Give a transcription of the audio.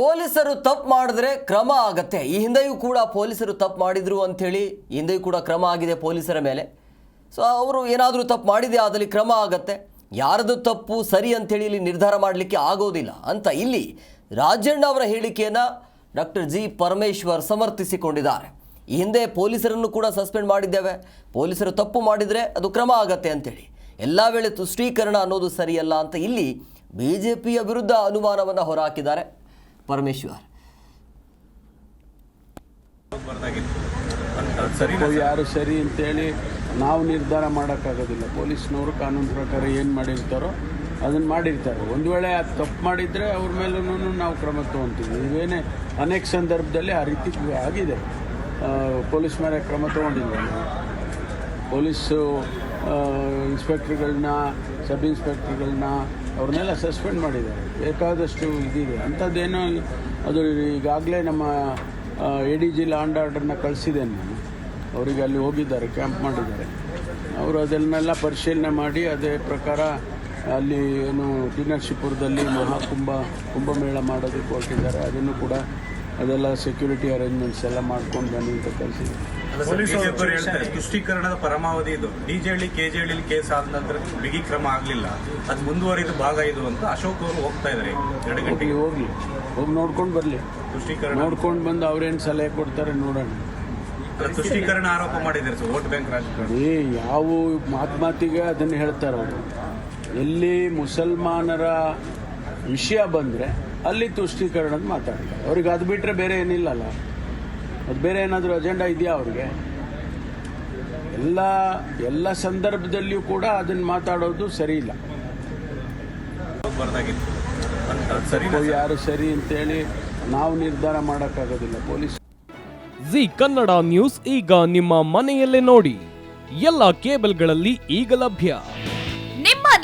ಪೊಲೀಸರು ತಪ್ಪು ಮಾಡಿದ್ರೆ ಕ್ರಮ ಆಗತ್ತೆ. ಈ ಹಿಂದೆಯೂ ಕೂಡ ಪೊಲೀಸರು ತಪ್ಪು ಮಾಡಿದರು ಅಂಥೇಳಿ ಹಿಂದೆಯೂ ಕೂಡ ಕ್ರಮ ಆಗಿದೆ ಪೊಲೀಸರ ಮೇಲೆ. ಸೊ ಅವರು ಏನಾದರೂ ತಪ್ಪು ಮಾಡಿದೆ ಆದಲ್ಲಿ ಕ್ರಮ ಆಗತ್ತೆ. ಯಾರದು ತಪ್ಪು ಸರಿ ಅಂಥೇಳಿ ಇಲ್ಲಿ ನಿರ್ಧಾರ ಮಾಡಲಿಕ್ಕೆ ಆಗೋದಿಲ್ಲ ಅಂತ ಇಲ್ಲಿ ರಾಜಣ್ಣ ಅವರ ಹೇಳಿಕೆಯನ್ನು ಡಾಕ್ಟರ್ ಜಿ ಪರಮೇಶ್ವರ್ ಸಮರ್ಥಿಸಿಕೊಂಡಿದ್ದಾರೆ. ಈ ಹಿಂದೆ ಪೊಲೀಸರನ್ನು ಕೂಡ ಸಸ್ಪೆಂಡ್ ಮಾಡಿದ್ದೇವೆ. ಪೊಲೀಸರು ತಪ್ಪು ಮಾಡಿದರೆ ಅದು ಕ್ರಮ ಆಗತ್ತೆ ಅಂತೇಳಿ ಎಲ್ಲ ವೇಳೆ ತುಷ್ಟೀಕರಣ ಅನ್ನೋದು ಸರಿಯಲ್ಲ ಅಂತ ಇಲ್ಲಿ ಬಿ ಜೆ ಪಿಯ ವಿರುದ್ಧ ಅನುಮಾನವನ್ನು ಹೊರಹಾಕಿದ್ದಾರೆ. ಪರಮೇಶ್ವರ್. ಯಾರು ಸರಿ ಅಂತೇಳಿ ನಾವು ನಿರ್ಧಾರ ಮಾಡೋಕ್ಕಾಗೋದಿಲ್ಲ. ಪೊಲೀಸ್ನವರು ಕಾನೂನು ಪ್ರಕಾರ ಏನು ಮಾಡಿರ್ತಾರೋ ಅದನ್ನು ಮಾಡಿರ್ತಾರೆ. ಒಂದು ವೇಳೆ ಅದು ತಪ್ಪು ಮಾಡಿದರೆ ಅವ್ರ ಮೇಲೂ ನಾವು ಕ್ರಮ ತೊಗೊತೀವಿ. ಇವೇನೇ ಅನೇಕ ಸಂದರ್ಭದಲ್ಲಿ ಆ ರೀತಿ ಆಗಿದೆ. ಪೊಲೀಸ್ ಮೇಲೆ ಕ್ರಮ ತೊಗೊಂಡಿಲ್ಲ ಪೊಲೀಸು ಇನ್ಸ್ಪೆಕ್ಟ್ರ್ಗಳನ್ನ, ಸಬ್ ಇನ್ಸ್ಪೆಕ್ಟ್ರುಗಳನ್ನ ಅವ್ರನ್ನೆಲ್ಲ ಸಸ್ಪೆಂಡ್ ಮಾಡಿದ್ದಾರೆ. ಬೇಕಾದಷ್ಟು ಇದಿದೆ. ಅಂಥದ್ದೇನೋ ಅದು ಈಗಾಗಲೇ ನಮ್ಮ ಎ ಡಿ ಜಿ ಲಾಂಡ್ ಆರ್ಡರ್ನ ಕಳಿಸಿದ್ದೇನೆ ನಾನು. ಅವರಿಗೆ ಅಲ್ಲಿ ಹೋಗಿದ್ದಾರೆ, ಕ್ಯಾಂಪ್ ಮಾಡಿದ್ದಾರೆ. ಅವರು ಅದನ್ನೆಲ್ಲ ಪರಿಶೀಲನೆ ಮಾಡಿ, ಅದೇ ಪ್ರಕಾರ ಅಲ್ಲಿ ಏನು ಡಿನ್ನರ್ಶಿಪುರದಲ್ಲಿ ಮಹಾಕುಂಭ, ಕುಂಭಮೇಳ ಮಾಡೋದಕ್ಕೆ ಹೊರಟಿದ್ದಾರೆ. ಅದನ್ನು ಕೂಡ ಅದೆಲ್ಲ ಸೆಕ್ಯೂರಿಟಿ ಅರೇಂಜ್ಮೆಂಟ್ಸ್ ಎಲ್ಲ ಮಾಡ್ಕೊಂಡು ಬನ್ನಿ ಹೇಳ್ತಾರೆ ತುಷ್ಟೀಕರಣದ ಪರಮಾವಧಿ ಇದು. ಡಿಜೆಹಳ್ಳಿ ಕೆಜೆಹಳ್ಳಿ ಕೇಸ್ ಆದ ನಂತರ ಬಿಗಿ ಕ್ರಮ ಆಗಲಿಲ್ಲ. ಅದು ಮುಂದುವರಿದ ಭಾಗ ಇದು ಅಂತ ಅಶೋಕ್ ಅವರು ಹೋಗ್ತಾ ಇದ್ದಾರೆ ಎರಡು ಗಂಟೆಗೆ ಹೋಗಿ ಹೋಗಿ ನೋಡ್ಕೊಂಡು ಬರಲಿ. ತುಷ್ಟೀಕರಣ. ನೋಡ್ಕೊಂಡು ಬಂದು ಅವ್ರೇನು ಸಲಹೆ ಕೊಡ್ತಾರೆ ನೋಡೋಣ. ತುಷ್ಟೀಕರಣ ಆರೋಪ ಮಾಡಿದ್ದಾರೆ ಸರ್ ವೋಟ್ ಬ್ಯಾಂಕ್ ರಾಜಕಾರಣ. ಏ ಯಾವ ಮಾತು ಮಾತಿಗೆ ಅದನ್ನು ಹೇಳ್ತಾರೆ ಅವರು. ಎಲ್ಲಿ ಮುಸಲ್ಮಾನರ ವಿಷಯ ಬಂದರೆ ಅಲ್ಲಿ ತುಷ್ಟೀಕರಣದ ಮಾತಾಡ್ತಾರೆ ಅವ್ರಿಗೆ ಅದು ಬಿಟ್ಟರೆ ಬೇರೆ ಏನಿಲ್ಲಲ್ಲ. ಅದು ಬೇರೆ ಏನಾದರೂ ಅಜೆಂಡಾ ಇದೆಯಾ ಅವ್ರಿಗೆ? ಎಲ್ಲ ಎಲ್ಲ ಸಂದರ್ಭದಲ್ಲಿಯೂ ಕೂಡ ಅದನ್ನು ಮಾತಾಡೋದು ಸರಿ ಇಲ್ಲ. ಯಾರು ಸರಿ ಅಂತೇಳಿ ನಾವು ನಿರ್ಧಾರ ಮಾಡೋಕ್ಕಾಗೋದಿಲ್ಲ. ಪೊಲೀಸ್ ಜಿ ಕನ್ನಡ ನ್ಯೂಸ್ ಈಗ ನಿಮ್ಮ ಮನೆಯಲ್ಲೇ ನೋಡಿ. ಎಲ್ಲ ಕೇಬಲ್ಗಳಲ್ಲಿ ಈಗ ಲಭ್ಯ.